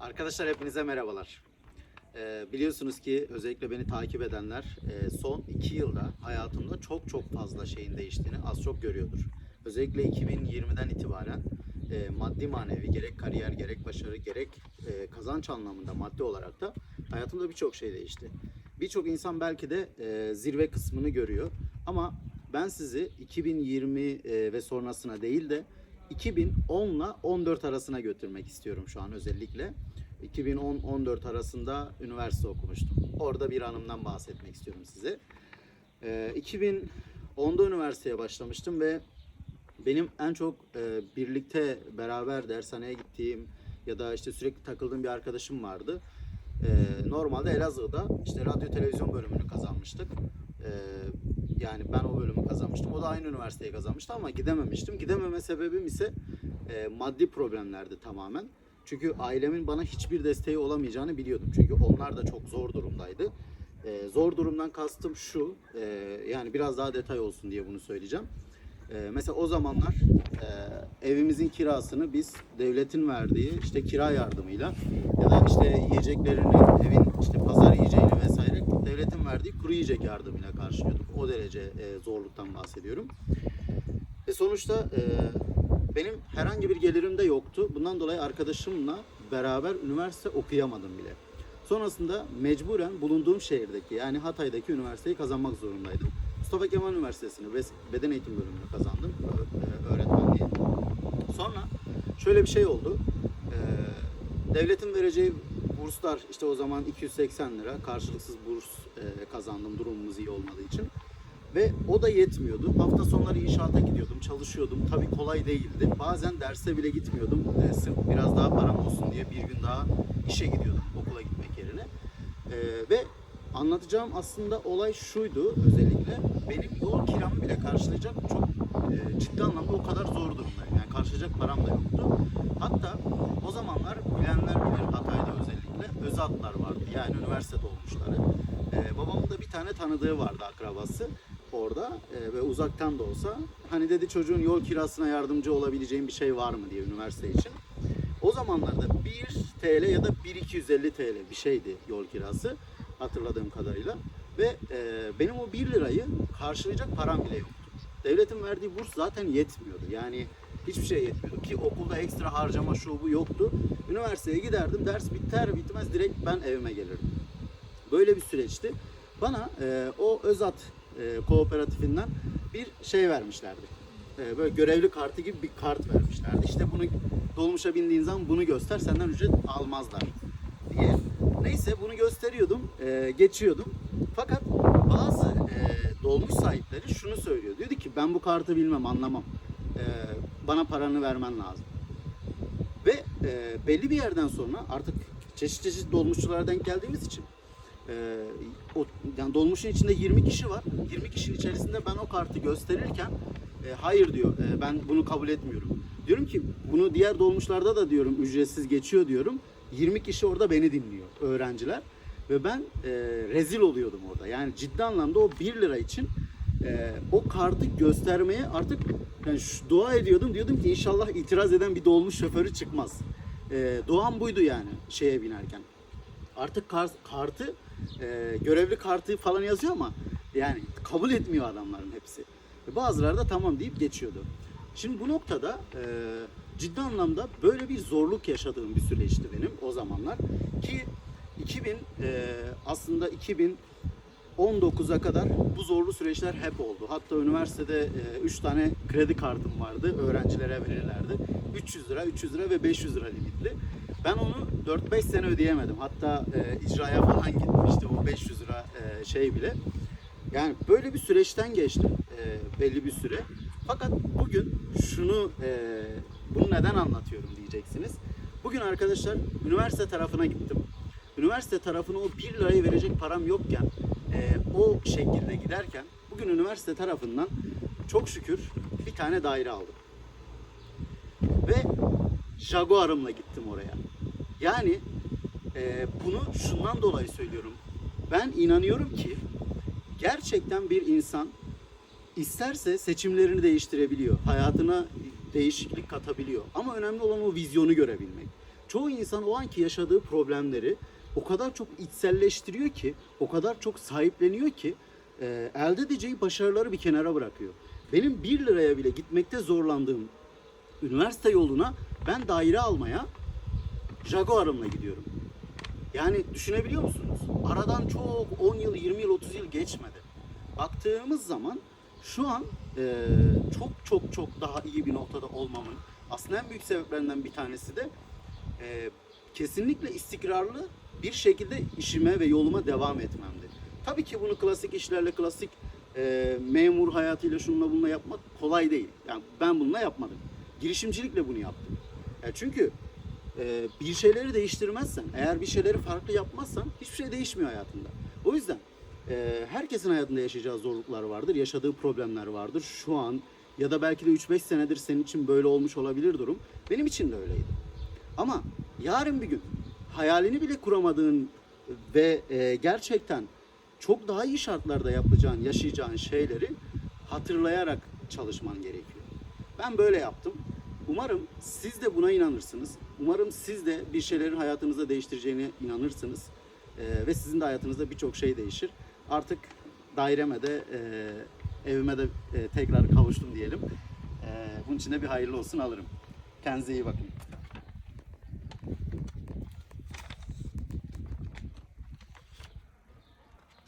Arkadaşlar hepinize merhabalar. Ee, biliyorsunuz ki özellikle beni takip edenler e, son iki yılda hayatımda çok çok fazla şeyin değiştiğini az çok görüyordur. Özellikle 2020'den itibaren e, maddi manevi gerek kariyer gerek başarı gerek e, kazanç anlamında maddi olarak da hayatımda birçok şey değişti. Birçok insan belki de e, zirve kısmını görüyor ama ben sizi 2020 e, ve sonrasına değil de 2010 ile 14 arasına götürmek istiyorum şu an özellikle. 2010-14 arasında üniversite okumuştum. Orada bir anımdan bahsetmek istiyorum size. Ee, 2010'da üniversiteye başlamıştım ve benim en çok e, birlikte beraber dershaneye gittiğim ya da işte sürekli takıldığım bir arkadaşım vardı. Ee, normalde Elazığ'da işte radyo televizyon bölümünü kazanmıştık. Ee, yani ben o bölümü kazanmıştım. O da aynı üniversiteyi kazanmıştı ama gidememiştim. Gidememe sebebim ise e, maddi problemlerdi tamamen. Çünkü ailemin bana hiçbir desteği olamayacağını biliyordum. Çünkü onlar da çok zor durumdaydı. E, zor durumdan kastım şu, e, yani biraz daha detay olsun diye bunu söyleyeceğim. E, mesela o zamanlar e, evimizin kirasını biz devletin verdiği işte kira yardımıyla ya da işte yiyeceklerini evin işte pazar yiyeceğini vesaire devletin verdiği kuru yiyecek yardımıyla karşılıyorduk. O derece e, zorluktan bahsediyorum. Ve sonuçta e, benim herhangi bir gelirim de yoktu. Bundan dolayı arkadaşımla beraber üniversite okuyamadım bile. Sonrasında mecburen bulunduğum şehirdeki yani Hatay'daki üniversiteyi kazanmak zorundaydım. Mustafa Kemal Üniversitesi'ni beden eğitim bölümünü kazandım e, öğretmenliği. Sonra şöyle bir şey oldu. Ee, devletin vereceği burslar işte o zaman 280 lira karşılıksız burs e, kazandım durumumuz iyi olmadığı için. Ve o da yetmiyordu. Hafta sonları inşaata gidiyordum, çalışıyordum. Tabii kolay değildi. Bazen derse bile gitmiyordum. Ee, sırf biraz daha param olsun diye bir gün daha işe gidiyordum okula gitmek yerine. Ee, ve anlatacağım aslında olay şuydu özellikle. Benim yol kiramı bile karşılayacak çok e, ciddi anlamda o kadar zor durumdayım. Yani karşılayacak param da yoktu. Hatta o zamanlar özatlar vardı. Yani üniversite dolmuşları. Ee, babamın da bir tane tanıdığı vardı akrabası orada e, ve uzaktan da olsa hani dedi çocuğun yol kirasına yardımcı olabileceğim bir şey var mı diye üniversite için. O zamanlarda 1 TL ya da 1.250 TL bir şeydi yol kirası hatırladığım kadarıyla ve e, benim o 1 lirayı karşılayacak param bile yoktu. Devletin verdiği burs zaten yetmiyordu. Yani hiçbir şey yetmiyordu ki okulda ekstra harcama şu bu yoktu. Üniversiteye giderdim ders biter bitmez direkt ben evime gelirdim. Böyle bir süreçti. Bana e, o Özat e, kooperatifinden bir şey vermişlerdi. E, böyle görevli kartı gibi bir kart vermişlerdi. İşte bunu dolmuşa bindiğin zaman bunu göster senden ücret almazlar diye. Neyse bunu gösteriyordum, e, geçiyordum. Fakat bazı e, dolmuş sahipleri şunu söylüyor. Diyordu ki ben bu kartı bilmem, anlamam. E, bana paranı vermen lazım. Ve e, belli bir yerden sonra artık çeşit çeşit dolmuşçulara geldiğimiz için e, o, yani dolmuşun içinde 20 kişi var. 20 kişinin içerisinde ben o kartı gösterirken e, hayır diyor e, ben bunu kabul etmiyorum. Diyorum ki bunu diğer dolmuşlarda da diyorum ücretsiz geçiyor diyorum. 20 kişi orada beni dinliyor öğrenciler ve ben e, rezil oluyordum orada. Yani ciddi anlamda o 1 lira için e, o kartı göstermeye artık yani şu, dua ediyordum. Diyordum ki inşallah itiraz eden bir dolmuş şoförü çıkmaz. E, duam buydu yani şeye binerken. Artık kar- kartı e, görevli kartı falan yazıyor ama yani kabul etmiyor adamların hepsi. E, bazıları da tamam deyip geçiyordu. Şimdi bu noktada e, ciddi anlamda böyle bir zorluk yaşadığım bir süreçti benim o zamanlar ki 2000 e, aslında 2019'a kadar bu zorlu süreçler hep oldu. Hatta üniversitede 3 tane kredi kartım vardı. Öğrencilere verirlerdi. 300 lira, 300 lira ve 500 lira limitli. Ben onu 4-5 sene ödeyemedim. Hatta e, icraya falan gitmişti o 500 lira e, şey bile. Yani böyle bir süreçten geçtim e, belli bir süre. Fakat bugün şunu e, bunu neden anlatıyorum diyeceksiniz. Bugün arkadaşlar üniversite tarafına gittim. Üniversite tarafına o 1 lirayı verecek param yokken e, o şekilde giderken bugün üniversite tarafından çok şükür bir tane daire aldım. Ve Jaguar'ımla gittim oraya. Yani e, bunu şundan dolayı söylüyorum. Ben inanıyorum ki gerçekten bir insan isterse seçimlerini değiştirebiliyor. Hayatına değişiklik katabiliyor. Ama önemli olan o vizyonu görebilmek. çoğu insan o anki yaşadığı problemleri o kadar çok içselleştiriyor ki, o kadar çok sahipleniyor ki e, elde edeceği başarıları bir kenara bırakıyor. Benim 1 liraya bile gitmekte zorlandığım üniversite yoluna ben daire almaya Jaguar'ımla gidiyorum. Yani düşünebiliyor musunuz? Aradan çok 10 yıl, 20 yıl, 30 yıl geçmedi. Baktığımız zaman şu an e, çok çok çok daha iyi bir noktada olmamın aslında en büyük sebeplerinden bir tanesi de e, kesinlikle istikrarlı bir şekilde işime ve yoluma devam etmemdi. Tabii ki bunu klasik işlerle, klasik e, memur hayatıyla şununla bununla yapmak kolay değil. Yani ben bununla yapmadım. Girişimcilikle bunu yaptım. Ya çünkü e, bir şeyleri değiştirmezsen, eğer bir şeyleri farklı yapmazsan hiçbir şey değişmiyor hayatında. O yüzden e, herkesin hayatında yaşayacağı zorluklar vardır, yaşadığı problemler vardır. Şu an ya da belki de 3-5 senedir senin için böyle olmuş olabilir durum. Benim için de öyleydi. Ama yarın bir gün hayalini bile kuramadığın ve e, gerçekten çok daha iyi şartlarda yapacağın, yaşayacağın şeyleri hatırlayarak çalışman gerekiyor. Ben böyle yaptım. Umarım siz de buna inanırsınız. Umarım siz de bir şeylerin hayatınızda değiştireceğine inanırsınız. Ee, ve sizin de hayatınızda birçok şey değişir. Artık daireme de e, evime de e, tekrar kavuştum diyelim. Ee, bunun için de bir hayırlı olsun alırım. Kendinize iyi bakın.